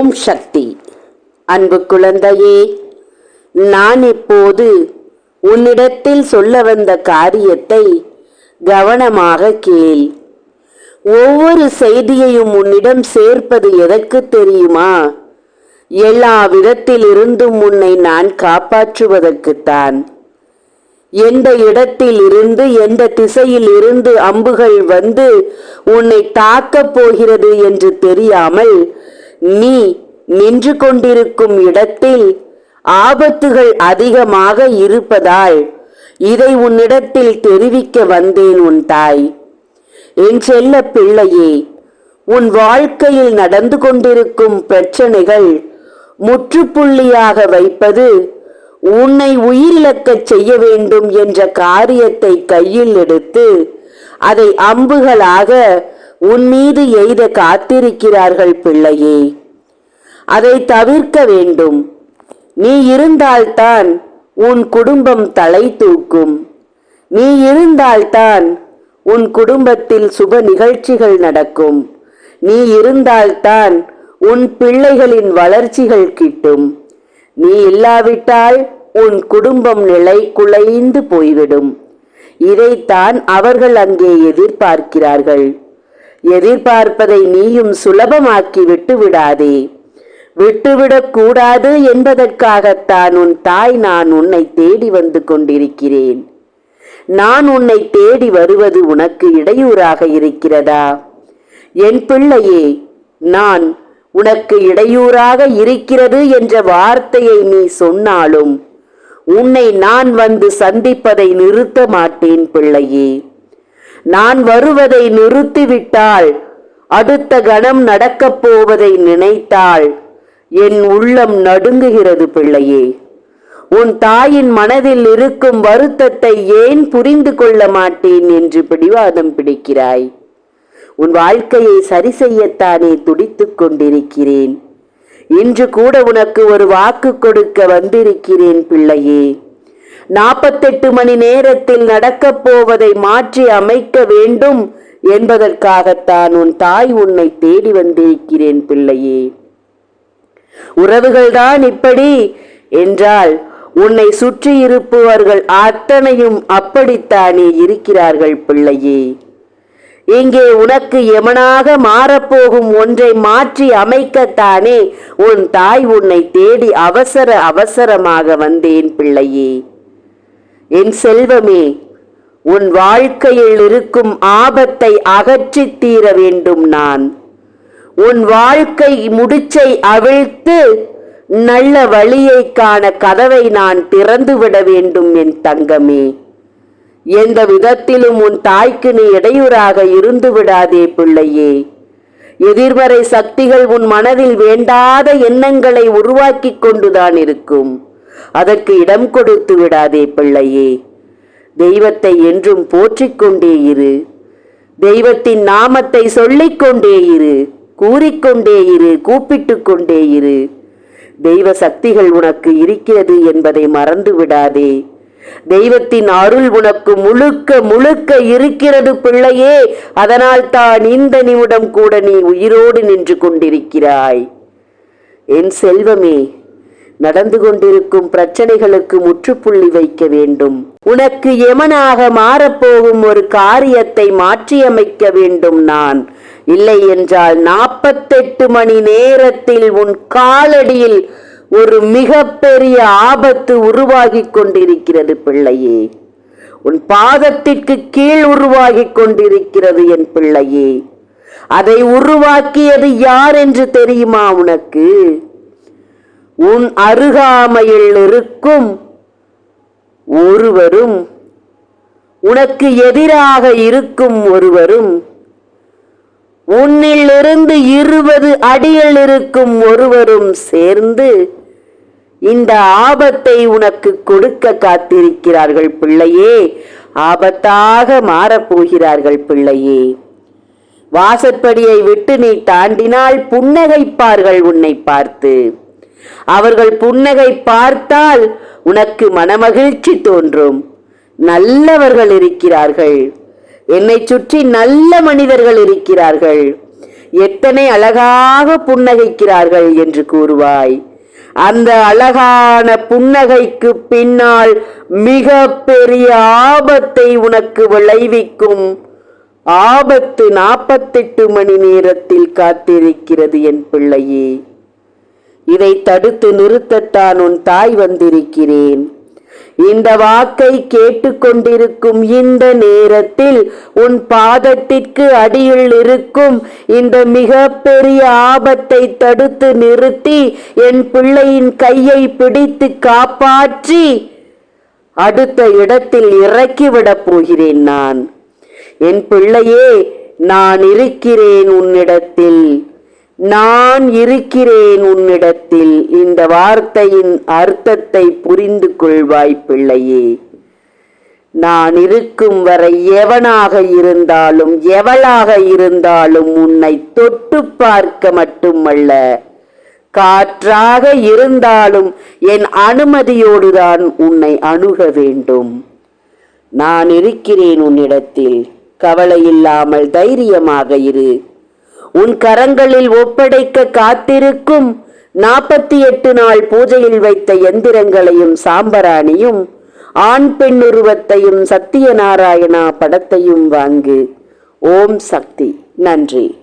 ஓம் சக்தி. அன்பு குழந்தையே நான் இப்போது உன்னிடத்தில் சொல்ல வந்த காரியத்தை கவனமாக கேள். ஒவ்வொரு செய்தியையும் உன்னிடம் சேர்ப்பது எதற்கு தெரியுமா? எல்லா விதத்திலிருந்தும் உன்னை நான் காப்பாற்றுவதற்குத்தான். எந்த இடத்தில் இருந்து எந்த திசையில் இருந்து அம்புகள் வந்து உன்னை தாக்கப் போகிறது என்று தெரியாமல் நீ நின்று கொண்டிருக்கும் இடத்தில் ஆபத்துகள் அதிகமாக இருப்பதால் இதை உன்னிடத்தில் தெரிவிக்க வந்தேன் உன் தாய். என் செல்ல பிள்ளையே உன் வாழ்க்கையில் நடந்து கொண்டிருக்கும் பிரச்சனைகள் முற்றுப்புள்ளியாக வைப்பது உன்னை உயிரிழக்கச் செய்ய வேண்டும் என்ற காரியத்தை கையில் எடுத்து அதை அம்புகளாக உன் மீது எய்த காத்திருக்கிறார்கள் பிள்ளையே. அதை தவிர்க்க வேண்டும். நீ இருந்தால்தான் உன் குடும்பம் தலை தூக்கும். நீ இருந்தால்தான் உன் குடும்பத்தில் சுப நிகழ்ச்சிகள் நடக்கும். நீ இருந்தால்தான் உன் பிள்ளைகளின் வளர்ச்சிகள் கிட்டும். நீ இல்லாவிட்டால் உன் குடும்பம் நிலை குலைந்து போய்விடும். இதைத்தான் அவர்கள் அங்கே எதிர்பார்க்கிறார்கள். எதிர்பார்ப்பதை நீயும் சுலபமாக்கி விட்டு விடாதே. விட்டுவிடக் கூடாது என்பதற்காகத்தான் உன் தாய் நான் உன்னை தேடி வந்து கொண்டிருக்கிறேன். நான் உன்னை தேடி வருவது உனக்கு இடையூறாக இருக்கிறதா? என் பிள்ளையே நான் உனக்கு இடையூறாக இருக்கிறது என்ற வார்த்தையை நீ சொன்னாலும் உன்னை நான் வந்து சந்திப்பதை நிறுத்த மாட்டேன் பிள்ளையே. நான் வருவதை நிறுத்திவிட்டால் அடுத்த கணம் நடக்கப் போவதை நினைத்தாள் என் உள்ளம் நடுங்குகிறது பிள்ளையே. உன் தாயின் மனதில் இருக்கும் வருத்தத்தை ஏன் புரிந்து கொள்ள மாட்டேன் என்று பிடிவாதம் பிடிக்கிறாய். உன் வாழ்க்கையை சரி செய்யத்தானே துடித்துக் கொண்டிருக்கிறேன். இன்று கூட உனக்கு ஒரு வாக்கு கொடுக்க வந்திருக்கிறேன் பிள்ளையே. நாற்பத்தெட்டு மணி நேரத்தில் நடக்கப் போவதை மாற்றி அமைக்க வேண்டும் என்பதற்காகத்தான் உன் தாய் உன்னை தேடி வந்திருக்கிறேன் பிள்ளையே. உறவுகள்தான் இப்படி என்றால் உன்னை சுற்றி இருப்பவர்கள் அத்தனையும் அப்படித்தானே இருக்கிறார்கள் பிள்ளையே. இங்கே உனக்கு எமனாக மாறப்போகும் ஒன்றை மாற்றி அமைக்கத்தானே உன் தாய் உன்னை தேடி அவசர அவசரமாக வந்தேன் பிள்ளையே. என் செல்வமே உன் வாழ்க்கையில் இருக்கும் ஆபத்தை அகற்றித் தீர வேண்டும் நான். உன் வாழ்க்கை முடிச்சை அவிழ்த்து நல்ல வழியை காண கதவை நான் திறந்துவிட வேண்டும் என் தங்கமே. எந்த விதத்திலும் உன் தாய்க்கு நீ இடையூறாக இருந்து விடாதே பிள்ளையே. எதிர்மறை சக்திகள் உன் மனதில் வேண்டாத எண்ணங்களை உருவாக்கி கொண்டுதான் இருக்கும். அதற்கு இடம் கொடுத்து விடாதே பிள்ளையே. தெய்வத்தை என்றும் போற்றிக்கொண்டே இரு. தெய்வத்தின் நாமத்தை சொல்லிக்கொண்டே இரு. கூறிக்கொண்டே இரு கூப்பிட்டுக் கொண்டே இரு. தெய்வ சக்திகள் உனக்கு இருக்கிறது என்பதை மறந்து விடாதே. தெய்வத்தின் அருள் உனக்கு முழுக்க முழுக்க இருக்கிறது பிள்ளையே. அதனால் தான் இந்த நிமிடம் கூட நீ உயிரோடு நின்று கொண்டிருக்கிறாய். என் செல்வமே நடந்து கொண்டிருக்கும் பிரச்சனைகளுக்கு முற்றுப்புள்ளி வைக்க வேண்டும். உனக்கு எமனாக மாறப்போகும் ஒரு காரியத்தை மாற்றியமைக்க வேண்டும் நான். இல்லை என்றால் நாற்பத்தெட்டு மணி நேரத்தில் உன் காலடியில் ஒரு மிகப்பெரிய ஆபத்து உருவாகிக் கொண்டிருக்கிறது பிள்ளையே. உன் பாதத்திற்கு கீழ் உருவாகி கொண்டிருக்கிறது என் பிள்ளையே. அதை உருவாக்கியது யார் என்று தெரியுமா உனக்கு? உன் அருகாமையில் இருக்கும் ஒருவரும் உனக்கு எதிராக இருக்கும் ஒருவரும் உன்னிலிருந்து இருபது அடியில் இருக்கும் ஒருவரும் சேர்ந்து இந்த ஆபத்தை உனக்கு கொடுக்க காத்திருக்கிறார்கள் பிள்ளையே. ஆபத்தாக மாறப்போகிறார்கள் பிள்ளையே. வாசற்படியை விட்டு நீ தாண்டினால் புன்னகைப்பார்கள் உன்னை பார்த்து. அவர்கள் புன்னகை பார்த்தால் உனக்கு மனமகிழ்ச்சி தோன்றும். நல்லவர்கள் இருக்கிறார்கள். என்னை சுற்றி நல்ல மனிதர்கள் இருக்கிறார்கள். எத்தனை அழகாக புன்னகைக்கிறார்கள் என்று கூறுவாய். அந்த அழகான புன்னகைக்கு பின்னால் மிக பெரிய ஆபத்தை உனக்கு விளைவிக்கும். ஆபத்து நாற்பத்தெட்டு மணி நேரத்தில் காத்திருக்கிறது என் பிள்ளையே. இதை தடுத்து நிறுத்தத்தான் உன் தாய் வந்திருக்கிறேன். இந்த வாக்கை கேட்டுக்கொண்டிருக்கும் இந்த நேரத்தில் உன் பாதத்திற்கு அடியில் இருக்கும் இந்த மிக பெரிய ஆபத்தை தடுத்து நிறுத்தி என் பிள்ளையின் கையை பிடித்து காப்பாற்றி அடுத்த இடத்தில் இறக்கிவிடப் போகிறேன் நான். என் பிள்ளையே நான் இருக்கிறேன் உன்னிடத்தில். நான் இருக்கிறேன் உன்னிடத்தில். இந்த வார்த்தையின் அர்த்தத்தை புரிந்து கொள்வாய் பிள்ளையே. நான் இருக்கும் வரை எவனாக இருந்தாலும் எவளாக இருந்தாலும் உன்னை தொட்டு பார்க்க மட்டுமல்ல. காற்றாக இருந்தாலும் என் அனுமதியோடுதான் உன்னை அணுக வேண்டும். நான் இருக்கிறேன் உன்னிடத்தில். கவலையில்லாமல் தைரியமாக இரு. உன் கரங்களில் ஒப்படைக்க காத்திருக்கும் நாற்பத்தி எட்டு நாள் பூஜையில் வைத்த எந்திரங்களையும் சாம்பராணியும் ஆண் பெண் உருவத்தையும் சத்தியநாராயணா படத்தையும் வாங்கு. ஓம் சக்தி. நன்றி.